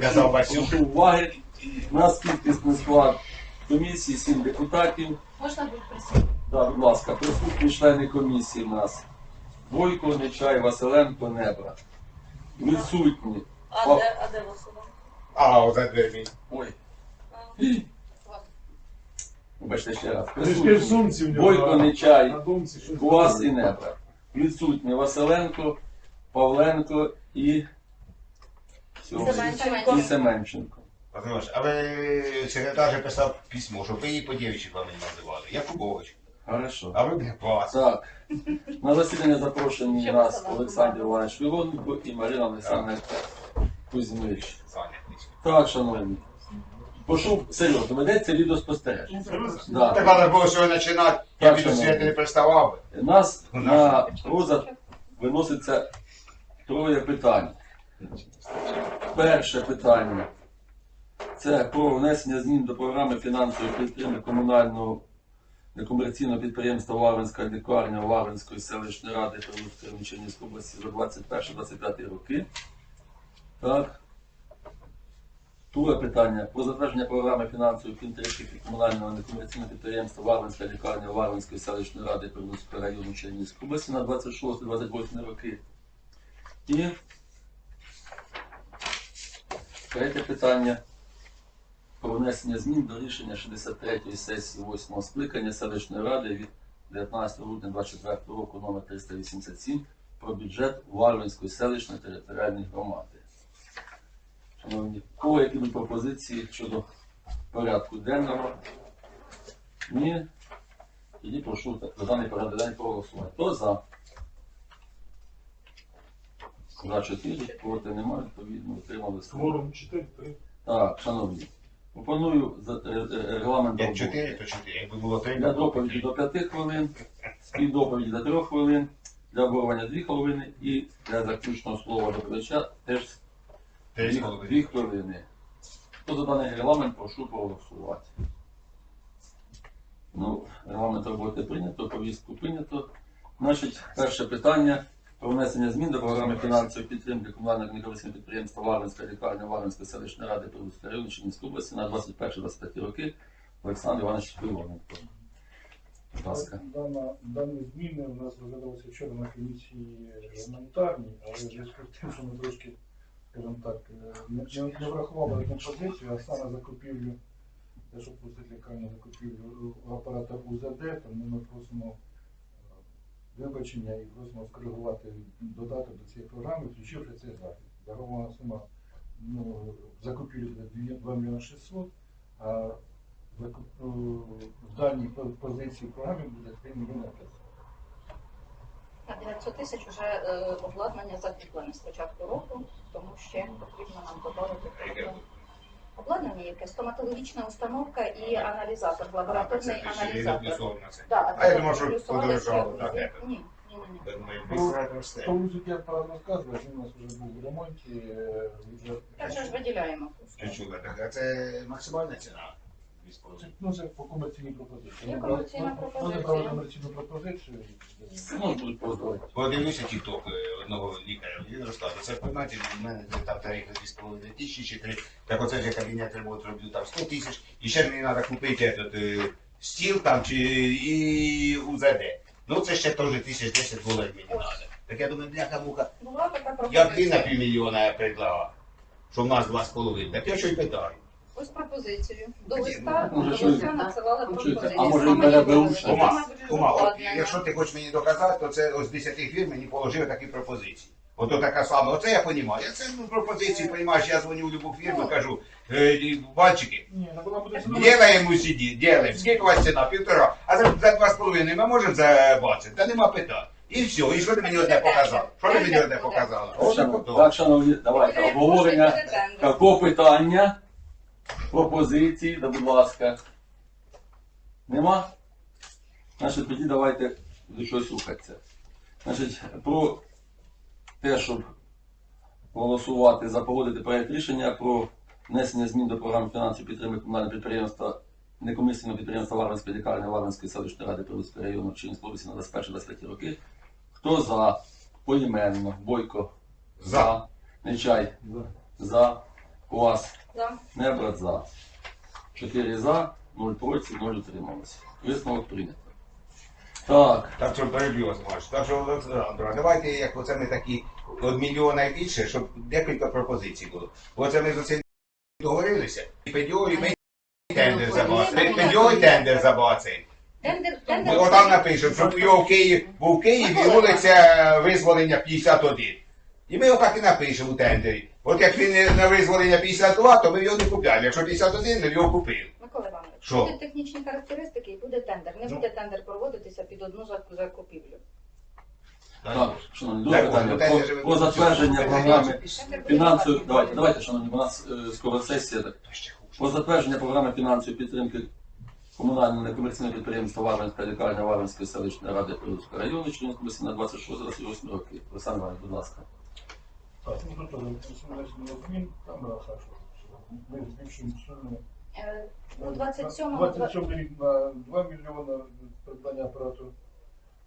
Казав Васю. прошу уваги. У нас кількісний склад комісії, сім депутатів. Можна бути присутнім? Да, будь ласка, присутні члени комісії у нас. Бойко, Нечай, Василенко, Небра. Відсутні. А О. де, а де Василенко? А, оце двері. Ой, А, ладно. вибачте ще раз. Присутні. сумці в нього. Бойко, а Нечай, На думці щось. І Небра. Відсутні Василенко, Павленко і, цього, Семенченко. і Семенченко. Петрович, а ви секретар же писав письмо, щоб ви її по дівчі вам не називали. Якубович. Хорошо. А ви б вас. Так. На засідання запрошені Ще нас Олександр Іванович Віроненко і Марина Олександровна Кузьмич. Так, шановні. Прошу, серйозно, ведеться відеоспостереження. Да. Так треба було сьогодні починати, я Так, шановні. світу не приставав би. Нас на розгляд виноситься троє питань. Перше питання це про внесення змін до програми фінансової підтримки комунального некомерційного підприємства Лавринська лікарня Лавринської селищної ради Прилуцької Чернігівської області за 21-25 роки. Так. Друге питання про затвердження програми фінансової підтримки комунального некомерційного підприємства Варвинська лікарня Варвинської селищної ради Приморського району Чернігівської області на 26-28 роки. І третє питання про внесення змін до рішення 63-ї сесії 8 скликання селищної ради від 19 грудня 24 року номер 387 про бюджет Варвинської селищної територіальної громади. Шановні, кого які пропозиції щодо порядку денного? Ні. Тоді прошу за даний порядок день проголосувати. Хто за? За 4, проти немає, відповідно, утрималися. Кворум 4, 3. Так, шановні, пропоную за е, е, регламент Як роботи. чотири, то чотири. Якби було три, Для то доповіді до 5 хвилин, співдоповіді до 3 хвилин, для обговорення 2 хвилини і для заключного слова доповідача теж три з Дві, половиною. дві хвилини. Хто за даний регламент, прошу проголосувати. Ну, регламент роботи прийнято, повістку прийнято. Значить, перше питання про внесення змін до програми фінансової підтримки комунального некомерційного підприємства Варвинська лікарня Варвинської селищної ради Прилуцького району Чернігівської області на 21-25 роки. Олександр Іванович Пилоненко. Будь ласка. Дана, дані зміни у нас розглядалися вчора на комісії гуманітарній, але в зв'язку з тим, що ми трошки, скажімо так, е, не, не- не врахували одну позицію, а саме закупівлю, те, що пустить лікарню закупівлю апарата УЗД, тому ми просимо вибачення і просимо скоригувати додаток до цієї програми, включивши цей захід. Загальна сума ну, закупівлі 2 мільйони 600, а е, в даній позиції в програмі буде 3 мільйони 500. На 900 тисяч вже е, обладнання закуплене з початку року, тому ще потрібно нам додати. Обладнання яке стоматологічна установка і аналізатор, лабораторний Це ще не аналізатор. це. Да, А я це думав, що подорожало, так. Ні, ні, ні, думаю, росте. Тому я правильно розказую, що у нас вже був в ремонті. е, вже- Так що ж виділяємо. Так, а це максимальна ціна? Половиною. Ну, це по комерційній пропозиції. Є комерційна брали- пропозиція. Комерційну пропозицію. Ну, будуть поздоровити. Подивився тікток одного лікаря, він розказує, це знаєте, в мене там тарифи 2,5 тисячі чи 3, так оце ж я кабінет ремонт роблю там 100 тисяч, і ще мені треба купити этот, е, стіл там чи і УЗД. Ну це ще теж тисяч 10 доларів мені треба. Так я думаю, бляха муха, Була така я б ти на пропозиція. півмільйона предлагав, що в нас 2,5. Так я що й питаю. Ось пропозицію. До листа, до листа надсилали пропозицію. а може, Кума, кума, от, якщо ти хочеш мені доказати, то це ось 10 фірм мені положили такі пропозиції. Ото така сама, оце я розумію. Я це ну, пропозиції, розумієш, я дзвоню в любу фірму, Ну. кажу, е, мальчики, ну Делаем UCD, делаем. Скільки у вас ціна? Півтора. А за, за два з половиною ми можемо за 20? Та нема питань. І все. І що ти мені одне показав? Що ти мені одне показала? Шановні, потім. Так, шановні, давайте обговорення. Какого питання? Пропозиції, да, будь ласка. Нема? Значить, тоді давайте до чогось рухатися. Значить, про те, щоб голосувати за погодити проєкт рішення про внесення змін до програми фінансової підтримки комунального підприємства некомісійного підприємства Лавринської лікарні Лавринської селищної ради Прилуцького району Чернігівської області на 21-23 роки. Хто за? Поіменно. Бойко. За. Нечай. За. Клас. За. Небрат за. 4 за, 0 проти, 0 утрималося. Висновок прийнято. Так, Так що переб'ю вас, Маш. Так що, Олександра, давайте, як оце ми такі від мільйона і більше, щоб декілька пропозицій було. Оце ми з усім договорилися. І ПДО, і ми тендер забацаємо. ПДО і тендер забацаємо. Тендер, Ми тендер. отам напишемо, щоб його в Київ, був в Києві вулиця визволення 51. І ми отак і напишемо у тендері. От як він на визволення 52, то ми його не купляли. Якщо 51, ми його купили. Микола Іванович, Що? будуть технічні характеристики і буде тендер. Не Ну. буде тендер проводитися під одну зак- закупівлю. так, шановні, Так, друге ну, питання. Про, про затвердження програми Тендер буде фінансової. платний. Давайте, давайте, шановні, у нас е, скоро сесія. Так. Про затвердження програми фінансової підтримки комунального некомерційного підприємства Варвинська лікарня Варвинської селищної ради Прилуцького району, Чернігівської області на 26-28 роки. Олександр Іванович, будь ласка. Так, ну тут камера. Ми збільшуємо суму. Е, У 27-му 27 рік на 2 мільйони придбання апарату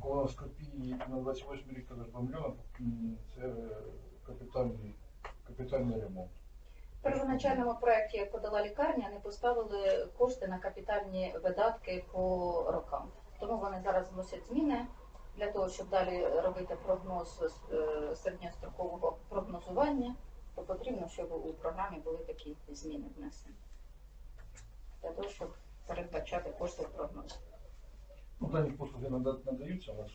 колоноскопії, на 28 рік також 2 мільйони. Це е, капітальний, капітальний ремонт. В первоначальному проєкті, як подала лікарня, не поставили кошти на капітальні видатки по рокам. Тому вони зараз вносять зміни для того, щоб далі робити прогноз е, середньострокового прогнозування, то потрібно, щоб у програмі були такі зміни внесені. Для того, щоб передбачати кошти в прогнозі. Ну, дані послуги надаються у нас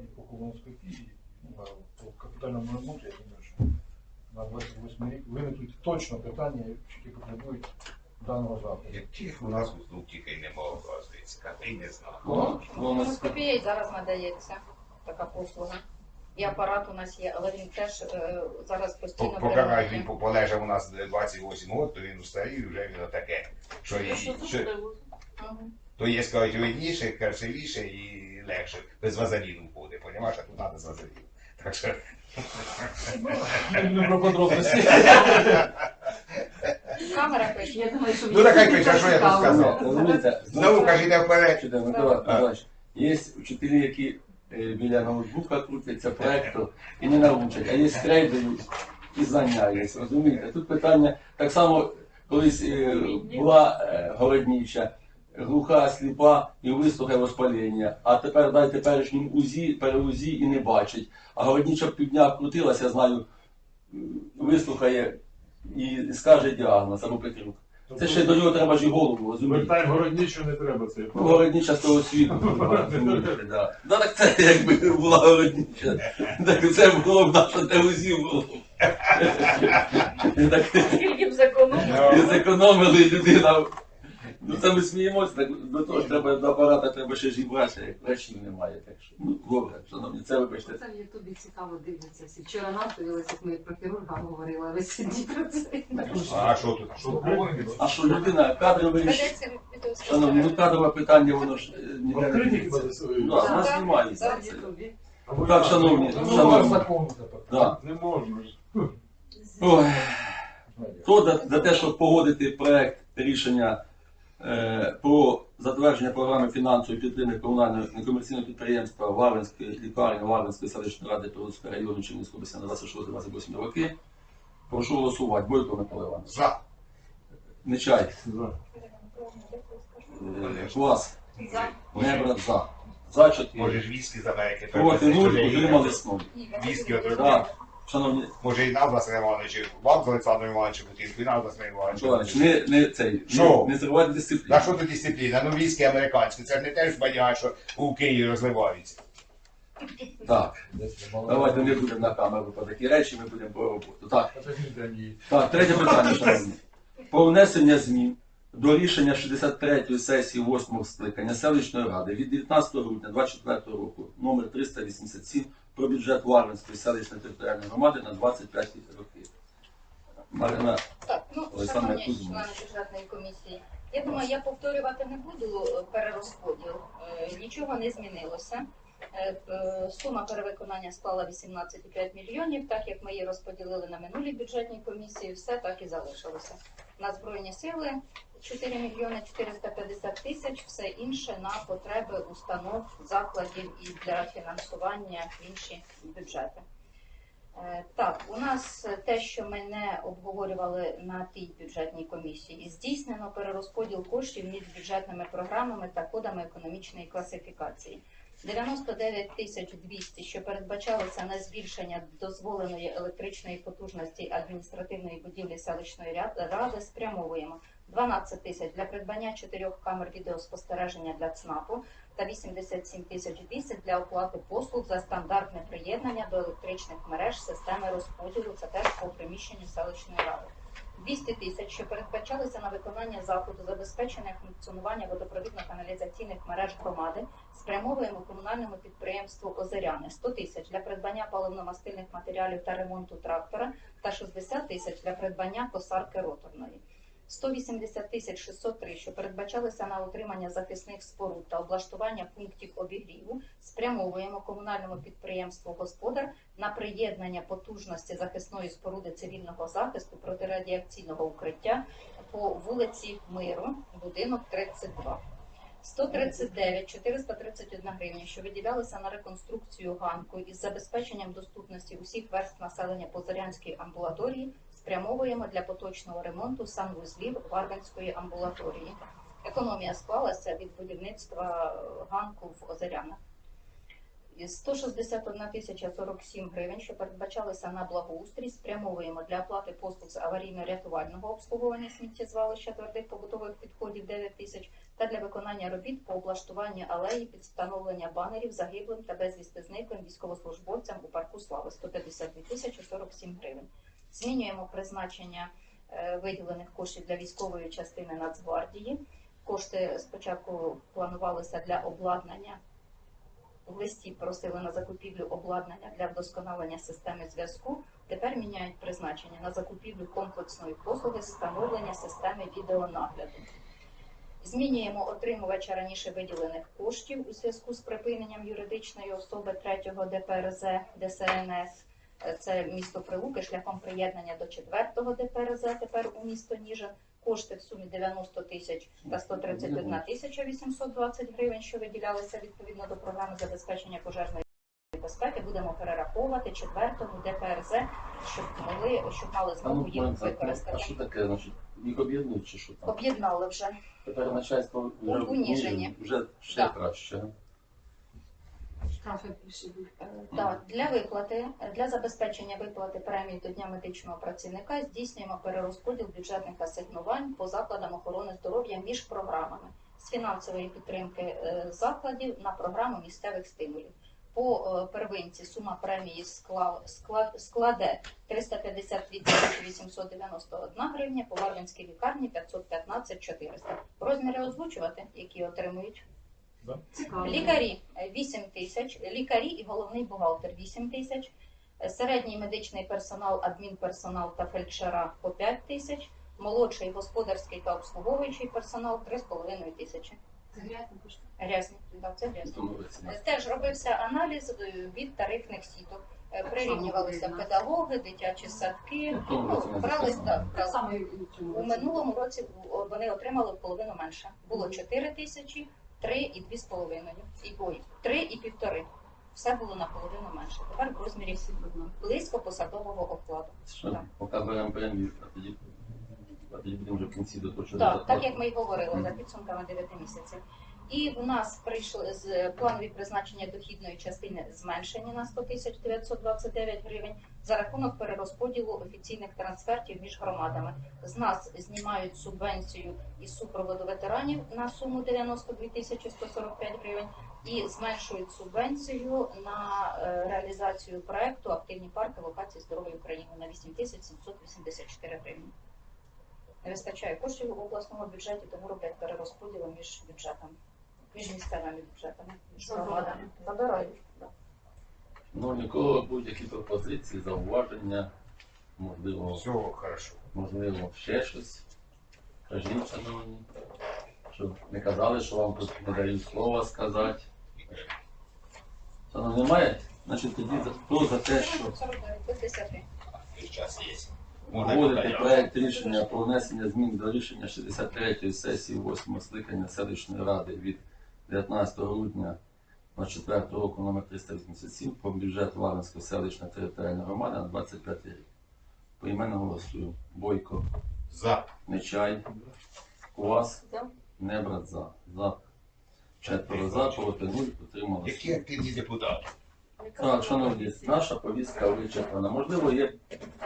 і по колоноскопії, і ну, по капітальному ремонту, я думаю, що на 28 рік виникнуть точно питання, які потребують даного заходу. Яких у нас тільки й нема, оказується, я не знаю. Ну, Колоноскопія і зараз надається така послуга. І апарат у нас є, але він теж е, зараз постійно Поки він полежав у нас 28 років, то він устарів і вже він отаке. Що, і, що, то є, скажуть, видніше, красивіше і легше. Без вазеліну входить, понімаєш, а тут треба з вазеліну. Так що, Не про подробності. Камера пише. Я думаю, що ну так хай пише, а що я тут сказав? Розумієте, Знову кажіть вперед. Чудово, Микола Миколаївич, Є вчителі, які е, біля ноутбука крутяться проекту і не научать, а є скрейдери і знання є. Розумієте? Тут питання так само колись е, була е, городніча, глуха, сліпа і вислухає воспаління, а тепер дай теперішнім УЗІ, переузі і не бачить. А городніча півдня крутилася, знаю, вислухає і скаже діагноз або Петрюк. Це ще до нього треба ж і голову, розумієте? Вертай городничу не треба це. Ну, городніча з того світу. розумієте, да. Да, так це якби була городнича. Так це було б наше телевізію було. Так Скільки б зекономили? зекономили людина. Ну це ми сміємося, так до того ж треба до апарата треба ще брати, як врачів немає. Так що, ну, добре, шановні, це вибачте. Це в Ютубі цікаво дивляться всі. Вчора нам дивилися, як ми про хірурга говорили, а ви сидіть про це. А що тут? Що говорить? А що людина кадрове рішення? Шановні, ну кадрове питання, воно ж е, не? Ну, а нас Так, немає. так. Шановні, шановні. Не можна ж. Ой. Хто за, те, щоб погодити проект рішення про затвердження програми фінансової підтримки комунального некомерційного підприємства Варвинської лікарні Варвинської селищної ради Прилуцького району Чернігівської області на 26-28 роки, прошу голосувати. Бойко Микола Іванович. За. Нечай. За. Е, Клас. За. Небрат за. За чотири. Може, віскі за деякі Проти нуль, утримались нуль. Ні, Віскі ведеться отримали. Так. Шановні Може і нас Василь Іванович, вам з Олександром Івановичем Путінку, і нас Василь Іванович, Іванович. не, не цей, Що? не, не зривайте дисципліну. На що тут дисципліна? Ну віскі американські, це ж не теж бадяга, що у Києві розливаються. Так. Давайте не будемо на камеру по такі речі, ми будемо по роботу. Так, так, третє питання, шановні. Про внесення змін до рішення 63-ї сесії 8-го скликання селищної ради від 19 грудня 24 року номер 387 про бюджет Варвинської селищної територіальної громади на 25 роки. Марина, Так, ну, Олександр шановні Кузьмич. члени бюджетної комісії, я думаю, я повторювати не буду е, перерозподіл. Е, Нічого не змінилося. Е, е, Сума перевиконання склала 18,5 мільйонів, так як ми її розподілили на минулій бюджетній комісії, все так і залишилося. На Збройні сили 4 мільйони 450 тисяч, все інше на потреби установ, закладів і для фінансування інші бюджети. Е, Так, у нас те, що ми не обговорювали на тій бюджетній комісії, здійснено перерозподіл коштів між бюджетними програмами та кодами економічної класифікації. 99 тисяч 200, що передбачалося на збільшення дозволеної електричної потужності адміністративної будівлі селищної ради, спрямовуємо 12 тисяч для придбання чотирьох камер відеоспостереження для ЦНАПу та 87 тисяч 200 для оплати послуг за стандартне приєднання до електричних мереж системи розподілу. Це теж по приміщенню селищної ради. 200 тисяч, що передбачалися на виконання заходу забезпечення функціонування водопровідно-каналізаційних мереж громади, спрямовуємо комунальному підприємству Озеряни 100 тисяч для придбання паливно-мастильних матеріалів та ремонту трактора та 60 тисяч для придбання косарки роторної. 180 тисяч 603, що передбачалися на утримання захисних споруд та облаштування пунктів обігріву, спрямовуємо комунальному підприємству Господар на приєднання потужності захисної споруди цивільного захисту протирадіаційного укриття по вулиці Миру, будинок 32. 139 431 гривня, що виділялися на реконструкцію ганку із забезпеченням доступності усіх верств населення Позорянської амбулаторії, спрямовуємо для поточного ремонту санвузлів Варвинської амбулаторії. Економія склалася від будівництва е, ганку в Озерянах. Із 161 тисяча 47 гривень, що передбачалися на благоустрій, спрямовуємо для оплати послуг з аварійно-рятувального обслуговування сміттєзвалища твердих побутових відходів 9 тисяч та для виконання робіт по облаштуванню алеї під встановлення банерів загиблим та безвісти зниклим військовослужбовцям у парку слави 152 тисячі 47 гривень. Змінюємо призначення е, виділених коштів для військової частини Нацгвардії. Кошти спочатку планувалися для обладнання. В листі просили на закупівлю обладнання для вдосконалення системи зв'язку. Тепер міняють призначення на закупівлю комплексної послуги встановлення системи відеонагляду. Змінюємо отримувача раніше виділених коштів у зв'язку з припиненням юридичної особи 3 ДПРЗ ДСНС. Це місто Прилуки шляхом приєднання до 4 ДПРЗ тепер у місто Ніжин. Кошти в сумі 90 тисяч та 131 тисяча 820 гривень, що виділялися відповідно до програми забезпечення пожежної безпеки, будемо перераховувати четвертому ДПРЗ, щоб могли, щоб мали змогу їх Маринка, а що таке? Значить, їх об'єднують чи що там? Об'єднали вже. Тепер начальство вже У- уніжені. вже ще краще. Штрафи пришибуть. Е, Так, для виплати, для забезпечення виплати премії до Дня медичного працівника здійснюємо перерозподіл бюджетних асигнувань по закладам охорони здоров'я між програмами з фінансової підтримки е, закладів на програму місцевих стимулів. По е, первинці сума премії скла- скла- складе 352 тисячі 891 гривня, по Варвинській лікарні 515 400. Розміри озвучувати, які отримують Цікаво. Лікарі е, 8 тисяч, лікарі і головний бухгалтер 8 тисяч, е, середній медичний персонал, адмінперсонал та фельдшера по 5 тисяч, молодший господарський та обслуговуючий персонал 3,5 тисячі. Це. Грязні, так, це грязні. Е, Теж робився аналіз е, від тарифних сіток. Е, Прирівнювалися педагоги, дитячі садки. В Ну, брались так, У минулому році вони отримали половину менше. Було 4 тисячі, 3 і 2 з половиною. І ой, 3 і півтори. Все було наполовину менше. Тепер в розмірі Всі близько посадового окладу. Показуємо Так. беремо а тоді, а тоді будемо вже в кінці доточувати. Так, так як ми й говорили за підсумками 9 місяців. І в нас прийшли з планові призначення дохідної частини зменшені на 100 тисяч 929 гривень за рахунок перерозподілу офіційних трансфертів між громадами. З нас знімають субвенцію із супроводу ветеранів на суму 92 тисячі 145 гривень і зменшують субвенцію на е, реалізацію проекту Активні парки локації здорової України на 8 тисяч 784 гривні. Не вистачає коштів у обласному бюджеті, тому роблять перерозподіли між бюджетами, між місцевими бюджетами, між громадами. Забирають. Ну, нікого будь-які пропозиції, зауваження, можливо, Все хорошо. можливо, ще щось. Кажіть, шановні, щоб не казали, що вам тут не дають слова сказати. Шановні, немає? Значить, тоді за, хто за те, що 49 без 10. Сейчас есть. Погодити проект рішення про внесення змін до рішення 63-ї сесії 8 скликання селищної ради від 19 грудня 24 року номер 387 про бюджет Лавринської селищної територіальної громади на 25 рік. Поіменно голосую. Бойко, За. Нечай, Куас, За. Небрат за. За. Четверо за, проти нуль, утрималося. Які активні депутати? Так, шановні, наша повістка вичерпана. Можливо, є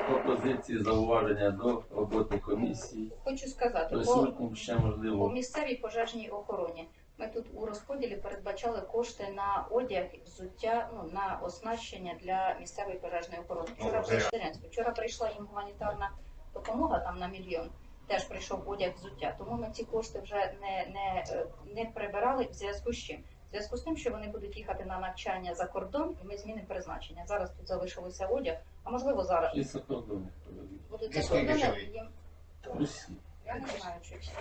пропозиції, зауваження до роботи комісії. Хочу сказати, по, Присутнім ще по можливо. місцевій пожежній охороні ми тут у розподілі передбачали кошти на одяг, взуття, ну на оснащення для місцевої пожежної охорони. Вчора Ну, прийшла вчора прийшла їм гуманітарна допомога там на мільйон. Теж прийшов одяг взуття. Тому ми ці кошти вже не, не, е, не прибирали в зв'язку з чим? В зв'язку з тим, що вони будуть їхати на навчання за кордон, і ми змінимо призначення. Зараз тут залишилося одяг, а можливо зараз І за кордони будуть за кордони. Їм я не знаю, чи всі.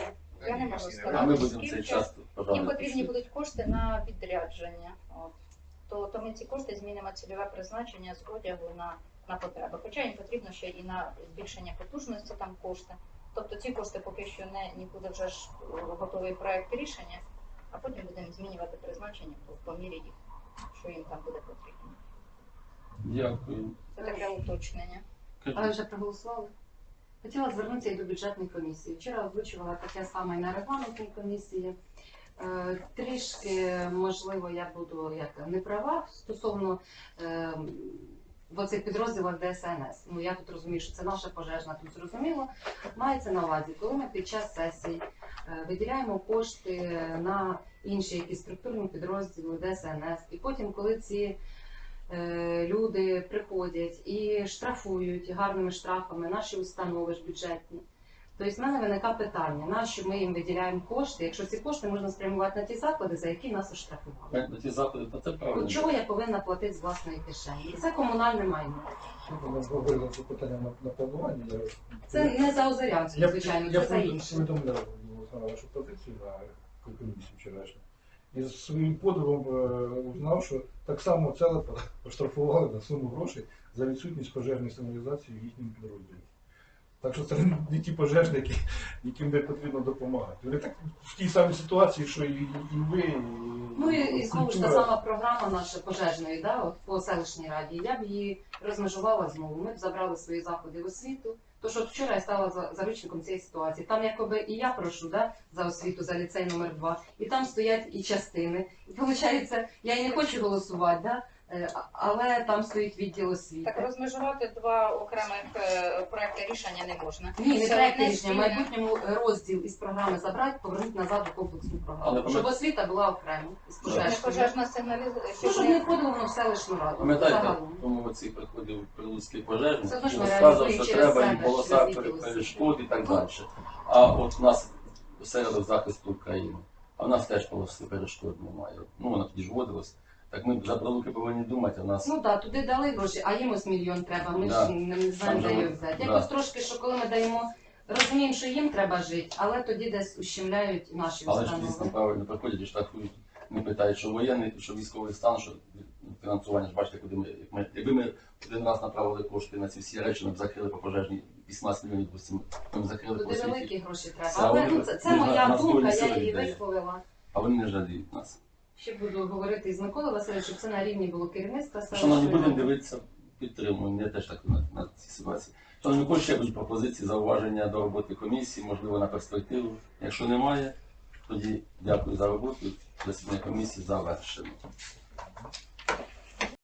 Я не можу А сказати. ми будемо скільки. час Їм потрібні будуть кошти на відрядження. От. То, то ми ці кошти змінимо цільове призначення з одягу на, на потреби. Хоча їм потрібно ще і на збільшення потужності там кошти. Тобто ці кошти поки що не нікуди вже ж е, готовий проект рішення, а потім будемо змінювати призначення по, по мірі їх, що їм там буде потрібно. Дякую. Це таке уточнення. А ви вже проголосували? Хотіла звернутися і до бюджетної комісії. Вчора озвучувала таке саме і на регламентній комісії. Е, Трішки, можливо, я буду як не права стосовно е, в оцих підрозділах ДСНС. Ну я тут розумію, що це наша пожежна, тут зрозуміло. Мається на увазі, коли ми під час сесії е, виділяємо кошти на інші якісь структурні підрозділи ДСНС, і потім, коли ці люди приходять і штрафують гарними штрафами наші установи ж бюджетні. Тобто в мене виникає питання, на що ми їм виділяємо кошти, якщо ці кошти можна спрямувати на ті заклади, за які нас оштрафували. На ті заходи, то це правильно. чого я повинна платити з власної кишені? Це комунальне майно. Ми говорили це питання на, на планування. Я, Це не за Озарянську, я, звичайно, я це за інше. повідомляв Олександра, вашу позицію на комісії вчорашній. І з своїм подивом е, узнав, що так само целе поштрафували на суму грошей за відсутність пожежної сигналізації в їхньому підрозділі. Так що це не ті пожежники, яким не потрібно допомагати. Вони так в тій самій ситуації, що і, і ви, і, Ну і, і знову ж та сама програма наша пожежної, да, от по селищній раді. Я б її розмежувала знову. Ми б забрали свої заходи в освіту. То що вчора я стала за- заручником цієї ситуації. Там якоби і я прошу да, за освіту, за ліцей номер 2 і там стоять і частини. І виходить, я і не хочу голосувати, да, е, а- але там стоїть відділ освіти. Так розмежувати два окремих е, проекти рішення не можна. Ні, не Це проект одне рішення, в спільне. майбутньому розділ із програми забрати, повернути назад у комплексну Але програму. Щоб пам'ят- освіта була окремо із Не пожежною. пожежна Ну, сигналізація. щоб не входило воно в селищну раду. Пам'ятаєте, загалом. тому оці приходив прилуцький пожежник Це ж і розказував, реалізуємо що через треба себе, і полоса через перешкод і так Ну. далі. А от у нас осередок захисту України, а в нас теж полоси перешкод немає. Ну, воно тоді ж вводилось. Так ми за прилуки повинні думати, а нас Ну так, туди дали гроші, а їм ось мільйон треба. Ми Да. ж не, не знаємо, Там де же його взяти. да. Якось трошки, що коли ми даємо, розуміємо, що їм треба жити, але тоді десь ущемляють наші але ж дійсно установи. правильно приходять і штрафують. Не питають, що воєнний, що військовий стан, що фінансування ж бачите, куди ми, як ми якби ми один раз направили кошти на ці всі речі, ми б закрили по пожежній 18 мільйонів, допустимо, ми б закрили по Туди освіті. великі гроші треба. Це Але вони- ну, це, це моя на думка, я її висловила. А вони не жаліють нас. Ще буду говорити із Миколою Васильовичем, щоб це на рівні було керівництва Шановні, будемо дивитися, підтримуємо. Я теж так на, на цій ситуації. Шановні, кого ще будуть пропозиції, зауваження до роботи комісії, можливо, на перспективу. Якщо немає, тоді дякую за роботу. Засідання комісії завершено.